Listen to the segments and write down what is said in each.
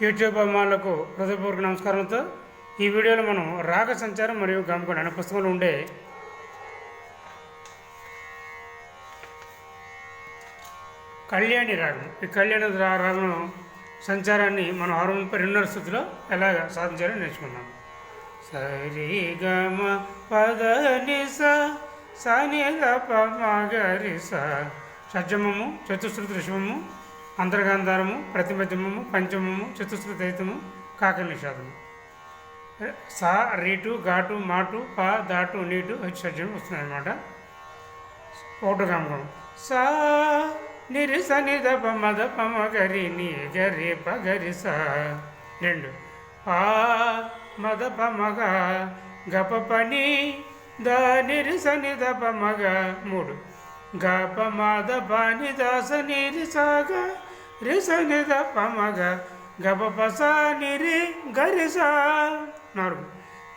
YouTube అమ్మాలకు హృదయపూర్వక నమస్కారంతో ఈ వీడియోలో మనం రాగ సంచారం మరియు గమకుడు అనే పుస్తకంలో ఉండే కళ్యాణి రాగం. ఈ కళ్యాణి రా- రాగం సంచారాన్ని మనం ఆరు ముప్పై రెండున్నర స్థితిలో ఎలా సాధించాలో నేర్చుకున్నాం సరి గమ పద నిస సని గ మగరి స. షడ్జమము చతుశ్రుతి ఋషభము అంతర్గాంధారము ప్రతిమధ్యమము పంచమము చతుశ్రుతి దైతము కాక నిషాదము సా రీటు ఘాటు మాటు పా దాటు నీటు షడ్జం వస్తుందన్నమాట ఒకటో గమకం సా నిరి నిదప మద పమ గరి నీ గరి ప గరి సా. రెండు. పా మద పమగ గప పని ద నిరి నిదప మగ మూడు. గప మద పని దాస నిరి సాగ రి సని దప మగ పస నిరి గరిస. నాలుగు.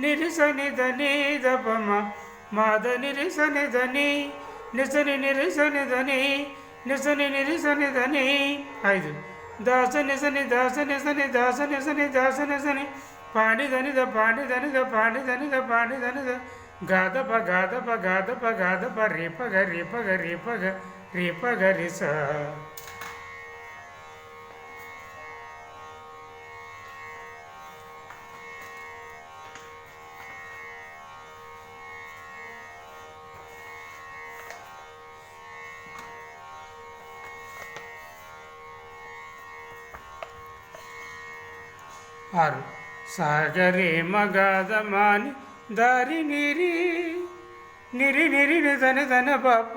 నిరిసని ధని దపమ మాద నిరిసని ధని దని నిసని నిరిసని ధని నిసని నిరిసని ధని ఐదు. దాస నిసని దాస నిసని దాస నిసని దాస నిసని. పాడి ధనిద పాడి ధనిద పాడి ధనిద పాడి ధనిద గాదప గాదప గాదప గాదప రేపగ రేపగ రేపగ రేపగ రిస. ఆరు సాగరే మగాదమాని దారి నిరి. నిరి నిరి ధని ధన బాప.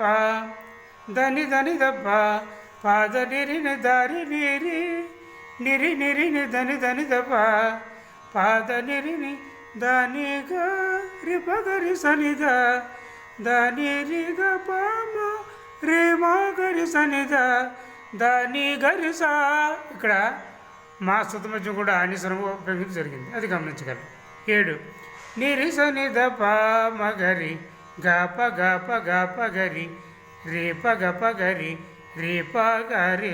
ధని ధని దబ్బ. పాద నిరిని దారి నిరి. నిరి నిరిని ధని ధని దబ్బ. పాద నిరిని దాని గరి సనిద దాని రిగ పామ రేమా గరి సనిద దాని గరిసా ఇక్కడ మా శుద్ధమధ్యం కూడా అనిసరం ఉపయోగించడం జరిగింది. అది గమనించగలరు ఏడు. నిరిసని దప మగరి గప గప గప గరి రేప గప గరి రేప గరి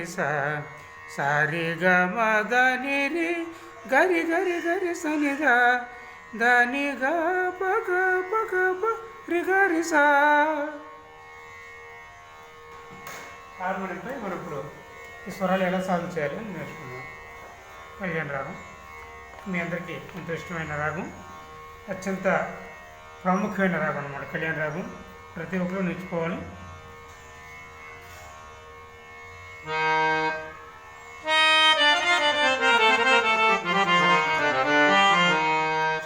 సారి గ మద నిరి గరి గరి గరి సని ద దని గప గప గప రి గరి సా. హార్మోనియంపై మనం ఇప్పుడు ఈ స్వరాలు ఎలా సాధన చేయాలి అని నేర్చుకున్నాం కళ్యాణ రాగం మీ అందరికీ ఎంతో ఇష్టమైన రాగం అత్యంత ప్రాముఖ్యమైన రాగం అన్నమాట కళ్యాణ రాగం ప్రతి ఒక్కరూ నేర్చుకోవాలి.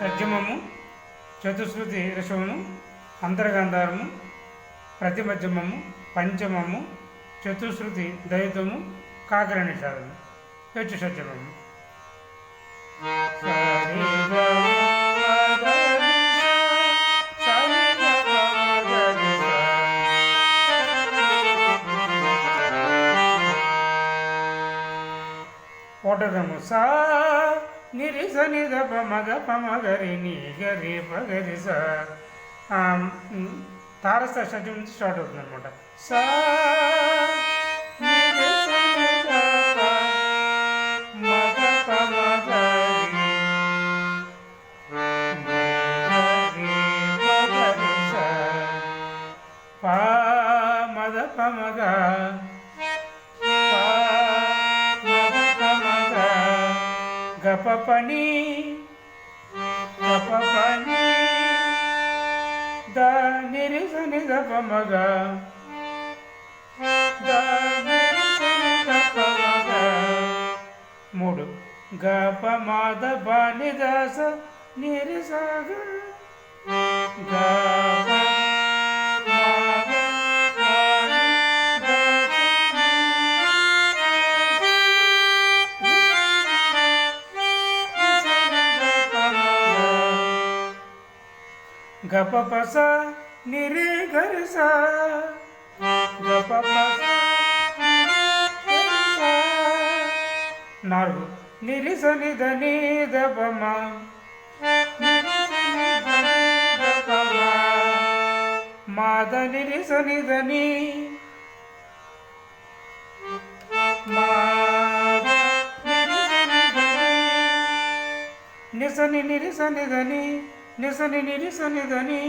సజ్జమము చతుశ్రుతి ఋషభము అంతర్గంధారము ప్రతిమధ్యమము పంచమము చతుశ్రుతి దైతము కాకర నిషాదము సజ్జమము సా నిరిస నిద ద పమగరి నీగరి గ సా మ గ ప గ నుంచి స్టార్ట్ అవుతుంది అనమాట సా నిరి మగ మూడు. గప మాద బాని దాస నిరి సాగ గప మాద గప పస నిరి గరిస. గప నాలుగు నిరిస నిధని దపమ మాద నిరిస నిధని మాద నిరిస నిధని నిసని నిరిసని దని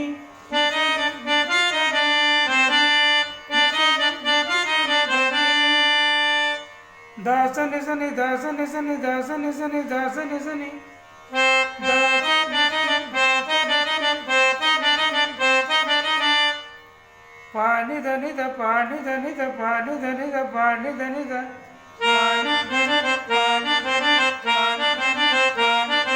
నిసని నిరిసని దని దాస నిసని దాస నిసని దాస నిసని దాస నిసని పాని ధనిద పాని ధనిద పాని ధనిద పాణి ధనిద పాని ధనిద పాని ధనిద పాని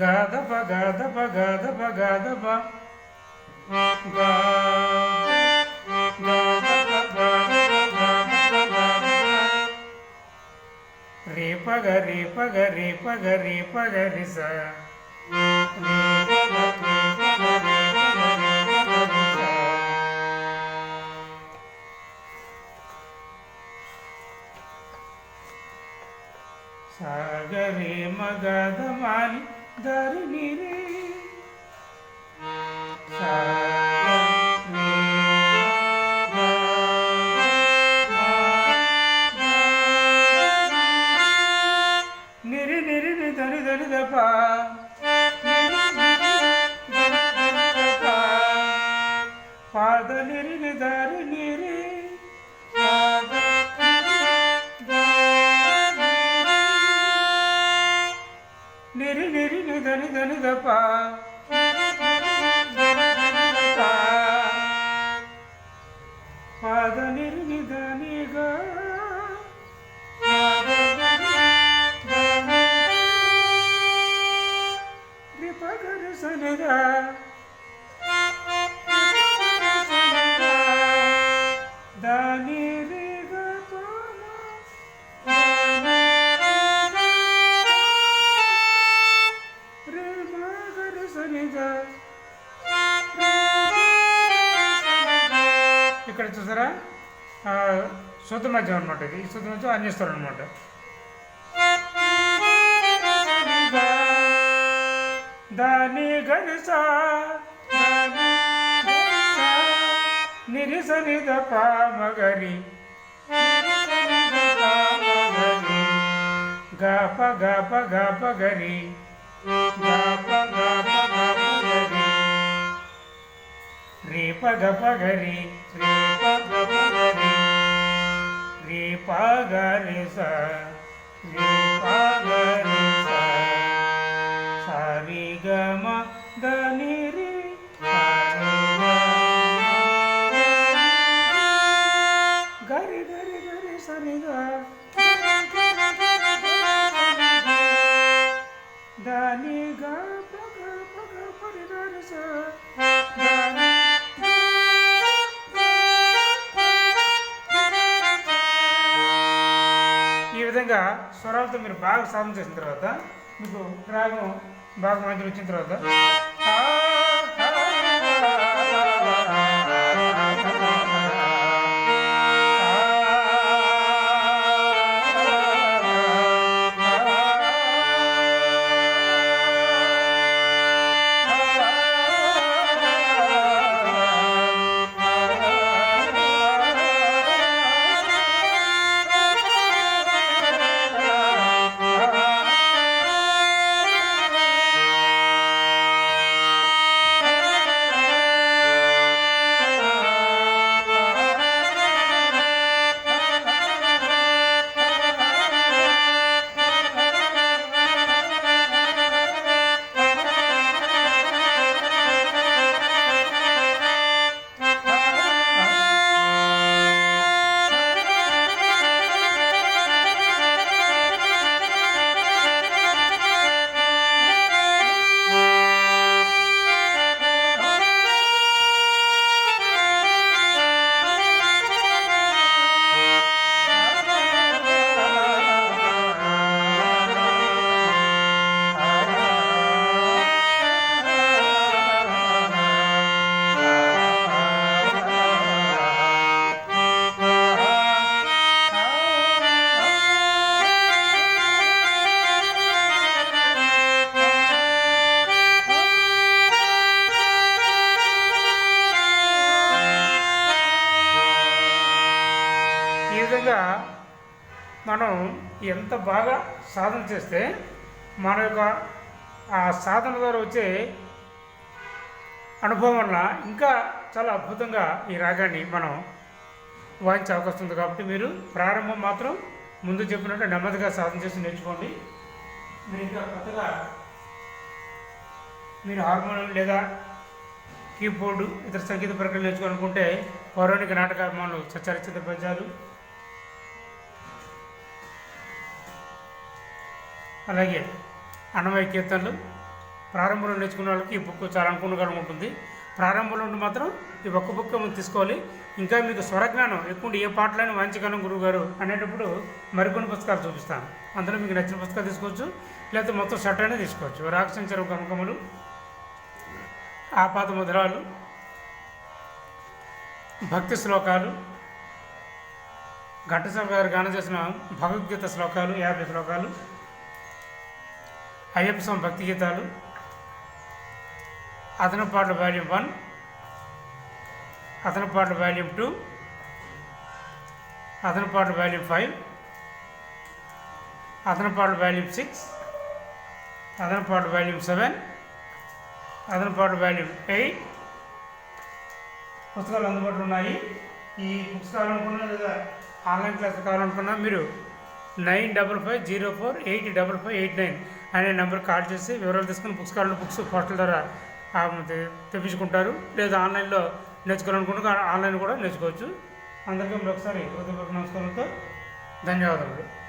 గాదప గాదప గాదప గాదప గా రేపగ రేపగ రేపగ రేపగ రిస సాగరే మగధమాని దరి నిరే ధని శుద్ధ అనమాట ఇది. ఈ స్థుతి నుంచి అన్యస్తారు అనమాట దాని గరిస నిరిస నిద గప గప గప గరి గప గప గప గరి రేప గప గరి రే రేప ఈ స్వరాలతో మీరు బాగా సాధన చేసిన తర్వాత మీకు రాగం బాగా మధ్యలో వచ్చిన తర్వాత విధంగా మనం ఎంత బాగా సాధన చేస్తే మన యొక్క ఆ సాధన ద్వారా వచ్చే అనుభవం వల్ల ఇంకా చాలా అద్భుతంగా ఈ రాగాన్ని మనం వాయించే అవకాశం ఉంది కాబట్టి మీరు ప్రారంభం మాత్రం ముందు చెప్పినట్టు నెమ్మదిగా సాధన చేసి నేర్చుకోండి. మీరు ఇంకా కొత్తగా మీరు హార్మోనియం లేదా కీబోర్డు ఇతర సంగీత ప్రక్రియలు నేర్చుకోవాలనుకుంటే పౌరాణిక నాటకాభిమానులు సచ్చరిచిత పద్యాలు అలాగే అన్నమయ్య కీర్తనలు ప్రారంభంలో నేర్చుకున్న వాళ్ళకి ఈ బుక్ చాలా అనుకూలంగా ఉంటుంది. ప్రారంభంలో ఉండి మాత్రం ఈ ఒక్క బుక్ మనం తీసుకోవాలి. ఇంకా మీకు స్వరజ్ఞానం ఎక్కువ ఏ పాటలైనా వాంచగలం గురువు గారు అనేటప్పుడు మరికొన్ని పుస్తకాలు చూపిస్తాను. అందులో మీకు నచ్చిన పుస్తకాలు తీసుకోవచ్చు. లేకపోతే మొత్తం షర్ట్ అయినా తీసుకోవచ్చు. రాక్షంచరం గమకములు ఆపాత ముద్రాలు భక్తి శ్లోకాలు ఘంటసాల గారు గానం చేసిన భగవద్గీత శ్లోకాలు యాభై శ్లోకాలు అయ్యప్ప స్వామి భక్తి గీతాలు అతని పాటలు వాల్యూమ్ వన్ అతని పాటలు వాల్యూమ్ టూ అతని పాటలు వాల్యూమ్ ఫైవ్ అతని పాటలు వాల్యూమ్ సిక్స్ అతని పాటలు వాల్యూమ్ సెవెన్ అదన పాటు వాల్యూమ్ ఎయిట్. పుస్తకాలు అందుబాటులో ఉన్నాయి. ఈ బుక్స్ కావాలనుకున్నా లేదా ఆన్లైన్ క్లాస్ కావాలనుకున్నా మీరు nine double five zero four eight double five eight nine అనే నెంబర్ కాల్ చేసి వివరాలు తీసుకుని బుక్స్ కావాలని బుక్స్ పోస్టల్ ద్వారా తెప్పించుకుంటారు. లేదా ఆన్లైన్లో నేర్చుకోవాలనుకుంటే ఆన్లైన్ కూడా నేర్చుకోవచ్చు. అందరికీ మీరు ఒకసారి హృదయపూర్వక నమస్కారంతో ధన్యవాదాలు.